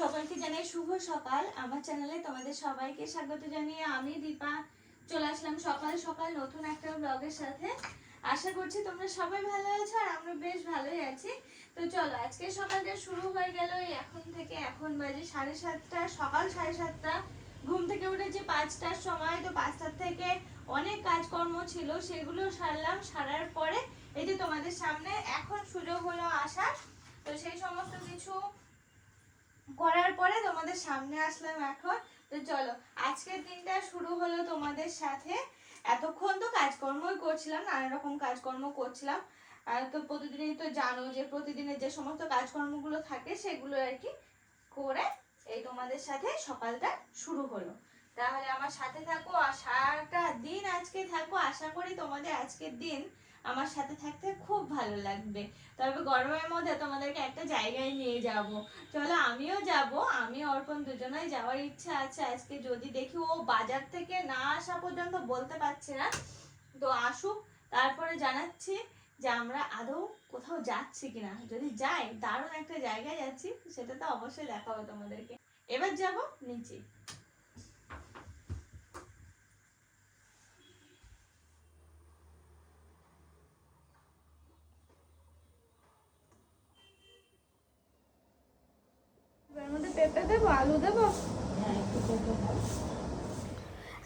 সকলকে জানাই শুভ সকাল। আমার চ্যানেলে তোমাদের সবাইকে স্বাগত জানিয়ে আমি দীপা চলে আসলাম সকাল সকাল নতুন একটা ব্লগের সাথে। আশা করছি তোমরা সবাই ভালো আছো আর আমরা বেশ ভালোই আছি। তো চলো, আজকে সকালটা শুরু হয়ে গেল এখন থেকে এখন বাজে সাড়ে সাতটা, সকাল সাড়ে সাতটা। ঘুম থেকে উঠেছি পাঁচটার সময়, তো পাঁচটার থেকে অনেক কাজকর্ম ছিল, সেগুলো সারলাম, সারার পরে এই যে তোমাদের সামনে এখন সুযোগ হলো আসার। তো সেই সমস্ত কিছু করার পরে তোমাদের সামনে আসলাম এখন। তো চলো, আজকের দিনটা শুরু হলো তোমাদের সাথে। এতক্ষণ তো কাজকর্মই করছিলাম, নানা রকম কাজকর্ম করছিলাম। তো প্রতিদিনই তো জানো যে প্রতিদিনের যে সমস্ত কাজকর্মগুলো থাকে সেগুলো আর কি করে এই তোমাদের সাথে সকালটা শুরু হলো। তাহলে আমার সাথে থাকো, আর সারাটা দিন আজকে থাকো। আশা করি তোমাদের আজকের দিন আমার সাথে থাকতে খুব ভালো লাগবে। তবে গরমের মধ্যে তোমাদেরকে একটা জায়গায় নিয়ে যাব। চলো আমিও যাব, আমি, অর্পণ দুজনেই যাওয়ার ইচ্ছা আছে আজকে। যদি দেখি ও বাজার থেকে না আসা পর্যন্ত বলতে পারছে না, তো আসুক। তারপরে জানাচ্ছি যে আমরা আদৌ কোথাও যাচ্ছি কিনা। যদি যাই, দারুণ একটা জায়গায় যাচ্ছি, সেটা তো অবশ্যই দেখাবো তোমাদেরকে। এবার যাব নিচে এর মধ্যে পেঁপে দেবো আলু দেবো?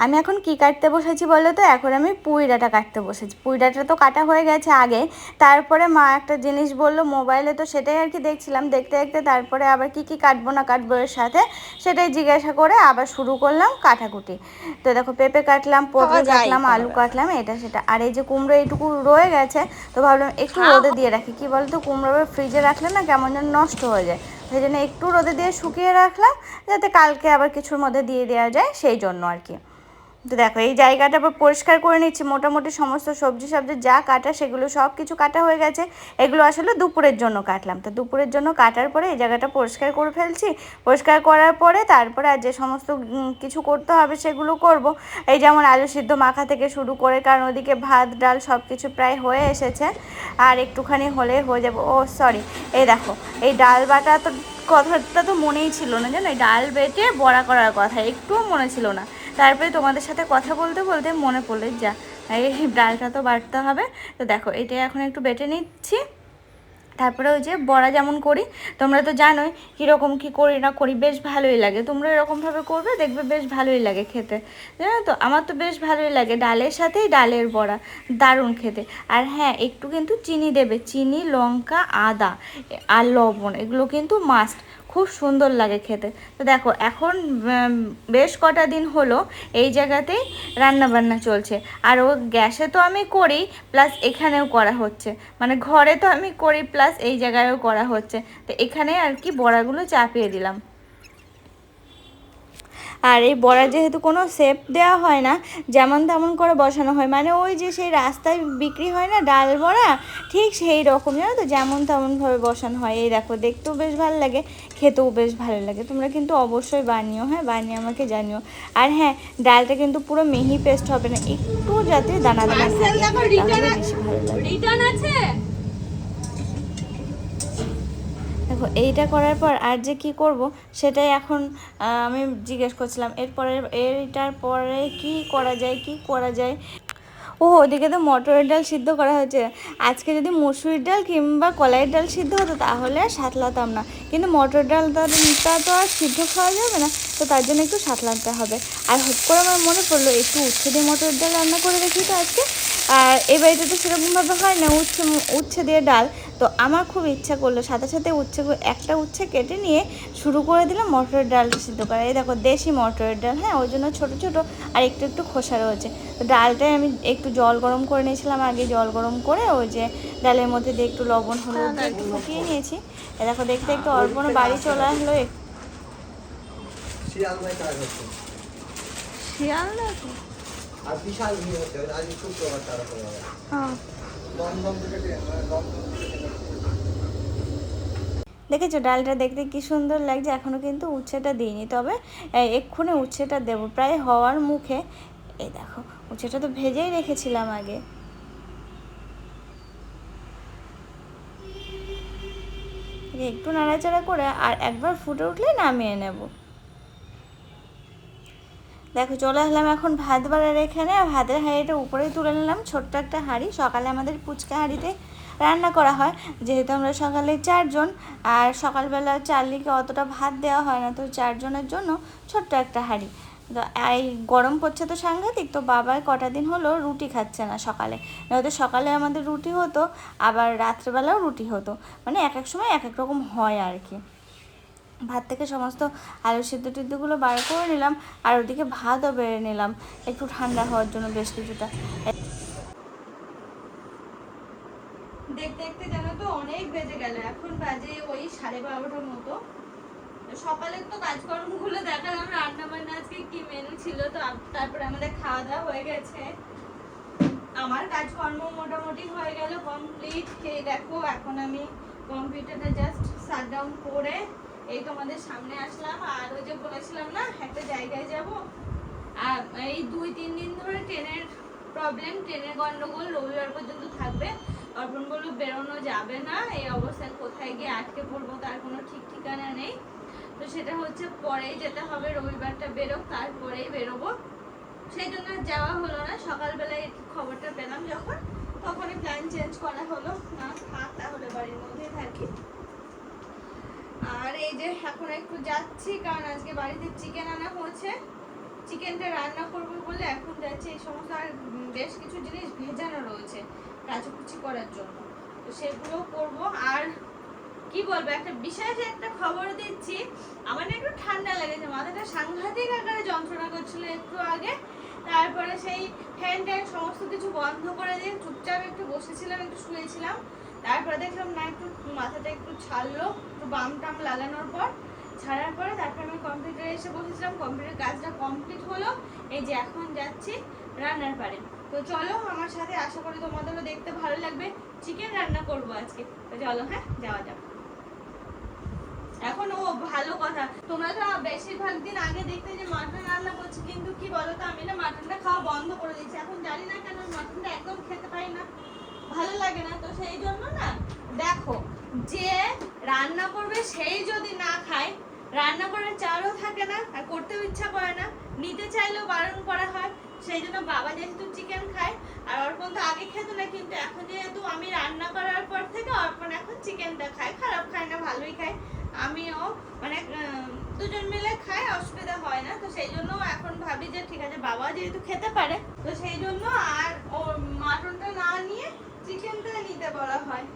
আমি এখন কি কাটতে বসেছি বলো তো? এখন আমি পুঁই ডাঁটা কাটতে বসেছি। পুঁই ডাঁটা তো কাটা হয়ে গেছে আগে। তারপরে মা একটা জিনিস বলল মোবাইলে তো সেটাই আর কি দেখছিলাম। দেখতে দেখতে তারপরে আবার কি কি কাটবো না কাটবো এর সাথে সেটাই জিজ্ঞাসা করে আবার শুরু করলাম কাটাকুটি। তো দেখো পেঁপে কাটলাম পটল কাটলাম আলু কাটলাম এটা সেটা। আর এই যে কুমড়ো এইটুকু রয়ে গেছে তো ভাবলাম একটু রোদে দিয়ে রাখি। কি বলতো কুমড়ো ফ্রিজে রাখলে না কেমন যেন নষ্ট হয়ে যায়। সেই জন্য একটু রোদে দিয়ে শুকিয়ে রাখলাম, যাতে কালকে আবার কিছুর মধ্যে দিয়ে দেওয়া যায়, সেই জন্য আর কি। তো দেখো, এই জায়গাটা পরিষ্কার করে নিচ্ছি। মোটামুটি সমস্ত সবজি সবজি যা কাটা, সেগুলো সব কিছু কাটা হয়ে গেছে। এগুলো আসলে দুপুরের জন্য কাটলাম। তো দুপুরের জন্য কাটার পরে এই জায়গাটা পরিষ্কার করে ফেলছি। পরিষ্কার করার পরে তারপরে আর যে সমস্ত কিছু করতে হবে সেগুলো করব। এই যেমন আলু সিদ্ধ মাখা থেকে শুরু করে, কারণ ওদিকে ভাত, ডাল সব কিছু প্রায় হয়ে এসেছে। আর একটুখানি হলে হয়ে যাবে। ও সরি এই দেখো, এই ডাল বাটা তো, কথাটা তো মনেই ছিল না, জানো? এই ডাল বেটে বড়া করার কথা, একটুও মনে ছিল না। তারপরে তোমাদের সাথে কথা বলতে বলতে মনে পড়লে, যা, এই ডালটা তো বাটতে হবে। তো দেখো, এটা এখন একটু বেটে নিচ্ছি। তারপরে ওই যে বড়া যেমন করি, তোমরা তো জানোই কীরকম কী করি না করি, বেশ ভালোই লাগে। তোমরা এরকমভাবে করবে, দেখবে বেশ ভালোই লাগে খেতে। জানো তো, আমার তো বেশ ভালোই লাগে ডালের সাথেই ডালের বড়া, দারুণ খেতে। আর হ্যাঁ একটু কিন্তু চিনি দেবে, চিনি, লঙ্কা, আদা আর লবণ, এগুলো কিন্তু মাস্ট খুব সুন্দর লাগে খেতে। তো দেখো, এখন বেশ কটা দিন হলো এই জায়গাতেই রান্না বান্না চলছে। আর ও গ্যাসে তো আমি করি, প্লাস এখানেও করা হচ্ছে। মানে ঘরে তো আমি করি, প্লাস এই জায়গায়ও করা হচ্ছে। তো এখানে আর কি বড়াগুলো চাপিয়ে দিলাম। আর এই বড়া যেহেতু কোনো শেপ দেওয়া হয় না, যেমন তেমন করে বসানো হয়। মানে ওই যে সেই রাস্তায় বিক্রি হয় না ডাল বড়া, ঠিক সেই রকম, জানো তো? যেমন তেমনভাবে বসানো হয়। এই দেখো, দেখতেও বেশ ভালো লাগে, খেতেও বেশ ভালো লাগে। তোমরা কিন্তু অবশ্যই বানিও হ্যাঁ? বানিয়ে আমাকে জানিও। আর হ্যাঁ ডালটা কিন্তু পুরো মিহি পেস্ট হবে না, একটু যাতে দানা দানা বেশি ভালো লাগে রিটার্ন আছে দেখো এইটা করার পর আর যে কি করব, সেটাই এখন আমি জিজ্ঞেস করছিলাম, এরপরে, এইটার পরে কি করা যায়, কি করা যায়? ও ওদিকে তো মটরের ডাল সিদ্ধ করা হয়েছে। আজকে যদি মুসুরির ডাল কিংবা কলাইয়ের ডাল সিদ্ধ হতো, তাহলে আর সাতলাতাম না। কিন্তু মটর ডালটা তো আর সিদ্ধ খাওয়া যাবে না, তো তার জন্য একটু সাতলাতে হবে। আর হুট করে আমার মনে পড়ল, একটু উচ্ছে দিয়ে মটরের ডাল রান্না করে দেখি তো আজকে। আর এই বাড়িতে তো সেরকমভাবে হয় না উচ্ছে উচ্ছে দিয়ে ডাল। তো আমার খুব ইচ্ছা করল সাথে সাথে উচ্ছে একটা উচ্ছে কেটে নিয়ে শুরু করে দিলাম মটরের ডালটা সিদ্ধ করা। এই দেখো দেশি মটরের ডাল হ্যাঁ ওই জন্য ছোটো ছোটো আর একটু একটু খোসা রয়েছে। তো ডালটায় আমি একটু জল গরম করে নিয়েছিলাম আগে জল গরম করে ওই যে ডালের মধ্যে দিয়ে একটু লবণ হলুদ একটু ফুটিয়ে নিয়েছি। এ দেখো দেখতে একটু অল্পনা বাড়ি চলে আসলো। শিয়াল আর বিশাল ভিড় হচ্ছে আজ শুক্রবার তারা করে হ্যাঁ দমদম থেকে দমদম দেখেছ ডালটা দেখতে কি সুন্দর লাগছে এখনও কিন্তু উচ্ছেটা দিইনি তবে এক্ষুনি উচ্ছেটা দেবো প্রায় হওয়ার মুখে। এই দেখো উচ্ছেটা তো ভেজেই রেখেছিলাম আগে। একটু নাড়াচাড়া করে আর একবার ফুটে উঠলে নামিয়ে নেব। দেখো, চলে আসলাম এখন ভাত বাড়ার এখানে ভাতের হাঁড়িটা উপরেই তুলে নিলাম। ছোট্ট একটা হাঁড়ি। সকালে আমাদের পুচকা হাঁড়িতে রান্না করা হয়। যেহেতু আমরা সকালে চারজন, আর সকালবেলা চার্লিকে অতটা ভাত দেওয়া হয় না, তো চারজনের জন্য ছোট্ট একটা হাঁড়ি। তো এই গরম পড়ছে তো সাংঘাতিক, তো বাবার কটা দিন হলো রুটি খাচ্ছে না সকালে। নয়তো সকালে আমাদের রুটি হতো, আবার রাত্রেবেলাও রুটি হতো। মানে এক এক সময় এক এক রকম হয় আর কি। ভাত থেকে সমস্ত আলু সিদ্ধ টিদ্ধগুলো বার করে নিলাম, আর ওদিকে ভাতও বেড়ে নিলাম। একটু ঠান্ডা হওয়ার জন্য বেশ কিছুটা। দেখতে দেখতে জানো তো অনেক বেজে গেল। এখন বাজে ওই সাড়ে বারোটার মতো। সকালের তো কাজকর্মগুলো দেখালাম রান্না বান্না আজকে কি মেনু ছিল, তো তারপরে আমাদের খাওয়া দাওয়া হয়ে গেছে। আমার কাজকর্ম মোটামুটি হয়ে গেল কমপ্লিট দেখো, এখন আমি কম্পিউটারটা জাস্ট শাট করে এই তোমাদের সামনে আসলাম, আর ওই যে বলেছিলাম না, একটা জায়গায় যাব। আর এই দুই, তিন দিন ধরে ট্রেনের প্রবলেম ট্রেনের গন্ডগোল রবিবার পর্যন্ত থাকবে। অর্পণ বলল, বেরোনো যাবে না, এই অবস্থায় কোথায় গিয়ে আটকে পড়ব তার কোনো ঠিক ঠিকানা নেই। তো সেটা হচ্ছে পরেই যেতে হবে, রবিবারটা বেরোক, তারপরেই বেরোবো। সেই জন্য যাওয়া হলো না, সকালবেলায় খবরটা পেলাম যখন, তখনই প্ল্যান চেঞ্জ করা হলো। না তাহলে বাড়ির মধ্যেই থাকি। আর এই যে এখন একটু যাচ্ছি, কারণ আজকে বাড়িতে চিকেন আনা হয়েছে। চিকেনটা রান্না করব বলে এখন যাচ্ছি, এই সমস্ত আর বেশ কিছু জিনিস ভেজানো রয়েছে কাচুকুচি করার জন্য। তো সেগুলো করব। আর কি বলব, একটা বিশেষ একটা খবর দিচ্ছি, আমার একটু ঠান্ডা লেগেছে, মাথাটা সাংঘাতিক আকারে যন্ত্রণা করছিল একটু আগে। তারপরে সেই ফ্যান ট্যান সমস্ত কিছু বন্ধ করে দিয়ে চুপচাপ একটু বসেছিলাম, একটু শুয়েছিলাম। তারপরে দেখলাম না, একটু মাথাটা একটু ছাড়লো, একটু বাম টাম লাগানোর পর ছাড়ার পরে তারপরে আমি কম্পিউটারে এসে বসেছিলাম কম্পিউটার কাজটা কমপ্লিট হলো, এই যে এখন যাচ্ছি রান্নার পারে। তো চলো আমার সাথে আশা করি তোমাদেরও দেখতে ভালো লাগবে চিকেন রান্না করব আজকে। তো চলো হ্যাঁ যাওয়া যাক। এখন ও ভালো কথা, তোমরা তো বেশিরভাগ দিন আগে দেখতে যে মাটন রান্না করছি, কিন্তু কি বলো তো আমি না মাটনটা খাওয়া বন্ধ করে দিয়েছি। এখন জানি না কেন মাটনটা একদম খেতে পারি না। ভালো লাগে না, তো সেই জন্য না, দেখো, যে রান্না করবে সেই যদি না খায়, রান্না করার চালও থাকে না, আর করতেও ইচ্ছা করে না, নিতে চাইলেও বারণ করা হয়, সেই জন্য বাবা যেহেতু চিকেন খায়, আর অর্পণ তো আগে খেত না, কিন্তু এখন যেহেতু আমি রান্না করার পর থেকে অর্পণ এখন চিকেনটা খায়, খারাপ খায় না, ভালোই খায়। আমিও মানে দুজন মিলে খাই অসুবিধা হয় না, তো সেই জন্য এখন ভাবি যে ঠিক আছে বাবা যেহেতু খেতে পারে, তো সেই জন্য আর ও, মাটনটা না নিয়ে চিকেনটা নিতে বলা হয়।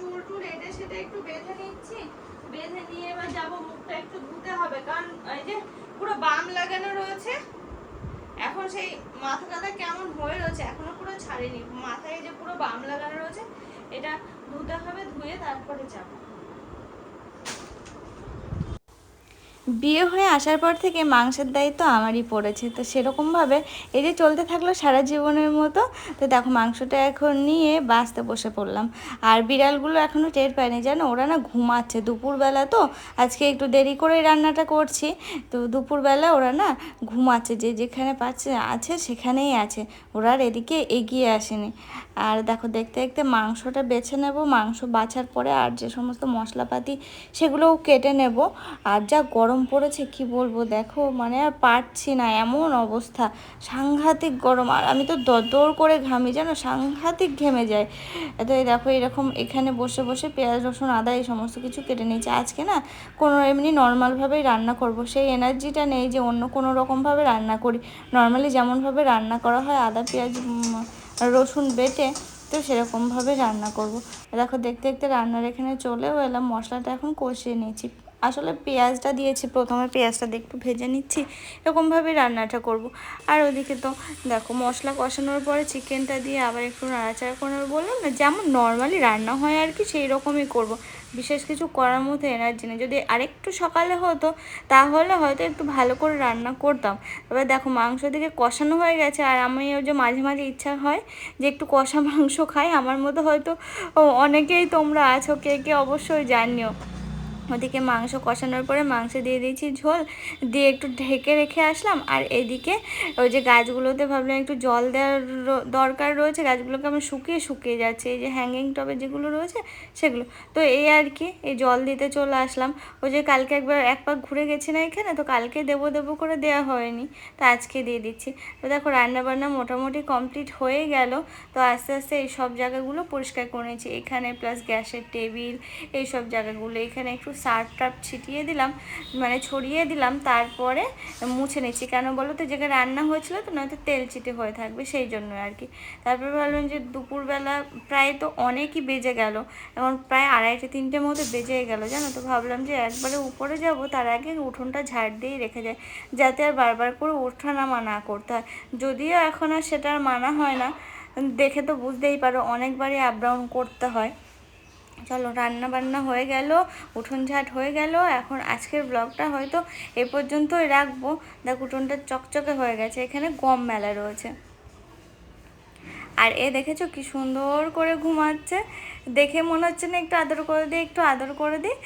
চুল টুল এটা সেটা একটু বেঁধে নিচ্ছি। বেঁধে নিয়ে এবার যাব, মুখটা একটু ধুতে হবে, কারণ এই যে পুরো বাম লাগানো রয়েছে। এখন সেই মাথা টাথা কেমন হয়ে রয়েছে, এখনও পুরো ছাড়েনি। মাথায় যে পুরো বাম লাগানো রয়েছে এটা ধুতে হবে, ধুয়ে তারপরে যাব। বিয়ে হয়ে আসার পর থেকে মাংসের দায়িত্ব আমারই পড়েছে। তো সেরকমভাবে এই যে চলতে থাকল সারা জীবনের মতো, তো দেখো মাংসটা এখন নিয়ে বাঁচতে বসে পড়লাম। আর বিড়ালগুলো এখনও টের পায়নি, জানো? ওরা না ঘুমাচ্ছে। দুপুরবেলা তো আজকে একটু দেরি করেই রান্নাটা করছি। তো দুপুরবেলা ওরা না ঘুমাচ্ছে, যে যেখানে পাচ্ছে আছে সেখানেই আছে। ওরা আর এদিকে এগিয়ে আসেনি। আর দেখো দেখতে দেখতে মাংসটা বেছে নেব। মাংস বাছার পরে আর যে সমস্ত মশলাপাতি সেগুলোও কেটে নেব। আর যা গরম পড়েছে কি বলব দেখো মানে আর পারছি না, এমন অবস্থা। সাংঘাতিক গরম। আর আমি তো দরদর করে ঘামি, জানো? সাংঘাতিক ঘেমে যায় তো এই দেখো, এরকম এখানে বসে বসে পেঁয়াজ, রসুন, আদা এই সমস্ত কিছু কেটে নিয়েছি। আজকে না কোনো এমনি নর্মালভাবেই রান্না করব। সেই এনার্জিটা নেই যে অন্য কোনো রকমভাবে রান্না করি। নর্মালি যেমনভাবে রান্না করা হয় আদা, পেঁয়াজ রসুন বেটে তো সেরকমভাবে রান্না করব। দেখো, দেখতে দেখতে রান্নার এখানে চলেও এলাম। মশলাটা এখন কষিয়ে নিয়েছি। আসলে পেঁয়াজটা দিয়েছি, প্রথমে পেঁয়াজটা একটু ভেজে নিচ্ছি। এরকমভাবে রান্নাটা করব। আর ওদিকে তো দেখো, মশলা কষানোর পরে চিকেনটা দিয়ে আবার একটু নাড়াচাড়া করে বললাম না, যেমন নর্মালি রান্না হয় আর কি সেই রকমই করব। বিশেষ কিছু করার মতো এনার্জি নেই। যদি আরেকটু সকালে হতো, তাহলে হয়তো একটু ভালো করে রান্না করতাম। তবে দেখো মাংস দিকে কষানো হয়ে গেছে, আর আমি ওই যে মাঝে মাঝে ইচ্ছা হয় যে একটু কষা মাংস খাই। আমার মতো হয়তো অনেকেই তোমরা আছো, কে কে অবশ্যই জানিও। ওদিকে মাংস কষানোর পরে মাংস দিয়ে দিয়েছি ঝোল, দিয়ে একটু ঢেকে রেখে আসলাম। আর এদিকে ওই যে গাছগুলোতে ভাবলাম একটু জল দেওয়ার দরকার রয়েছে, গাছগুলোকে আমার শুকিয়ে শুকিয়ে যাচ্ছে। এই যে হ্যাঙ্গিং টবে যেগুলো রয়েছে, সেগুলো। তো এই আর কি, এই জল দিতে চলে আসলাম। ওই যে কালকে একবার এক পাক ঘুরে গেছি না এখানে, তো কালকে দেবো দেবো করে দেওয়া হয়নি। তো আজকে দিয়ে দিচ্ছি। তো দেখো রান্নাবান্না মোটামুটি কমপ্লিট হয়ে গেল। তো আস্তে আস্তে এই সব জায়গাগুলো পরিষ্কার করে নিয়েছি এখানে প্লাস গ্যাসের টেবিল এই সব জায়গাগুলো। এখানে একটু সার্ফ টার্ফ ছিটিয়ে দিলাম মানে ছড়িয়ে দিলাম, তারপরে মুছে নিচ্ছি। কেন বলো তো, যেখানে রান্না হয়েছিল তো নয়তো তেল চিটে হয়ে থাকবে, সেই জন্য আর কি। তারপরে ভাবলাম যে দুপুরবেলা প্রায় তো অনেকই বেজে গেল, এখন প্রায় আড়াইটে, তিনটে মতো বেজে গেল, জানো তো। ভাবলাম যে একবারে উপরে যাব, তার আগে উঠোনটা ঝাড় দিয়ে রেখে যায় যাতে আর বারবার করে ওঠা নামা না করতে হয়। যদিও এখন আর সেটা আর মানা হয় না, দেখে তো বুঝতেই পারো, অনেকবারই আপ ডাউন করতে হয়। চলো রান্না বান্না হয়ে গেল উঠোন ঝাট হয়ে গেল। এখন আজকের ব্লগটা হয়তো এ পর্যন্তই রাখব। দেখ, উঠোনটা চকচকে হয়ে গেছে, এখানে গম মেলা রয়েছে। আর এ দেখেছ কি সুন্দর করে ঘুমাচ্ছে। দেখে মনে হচ্ছে না একটু আদর করে দিই, একটু আদর করে দিই।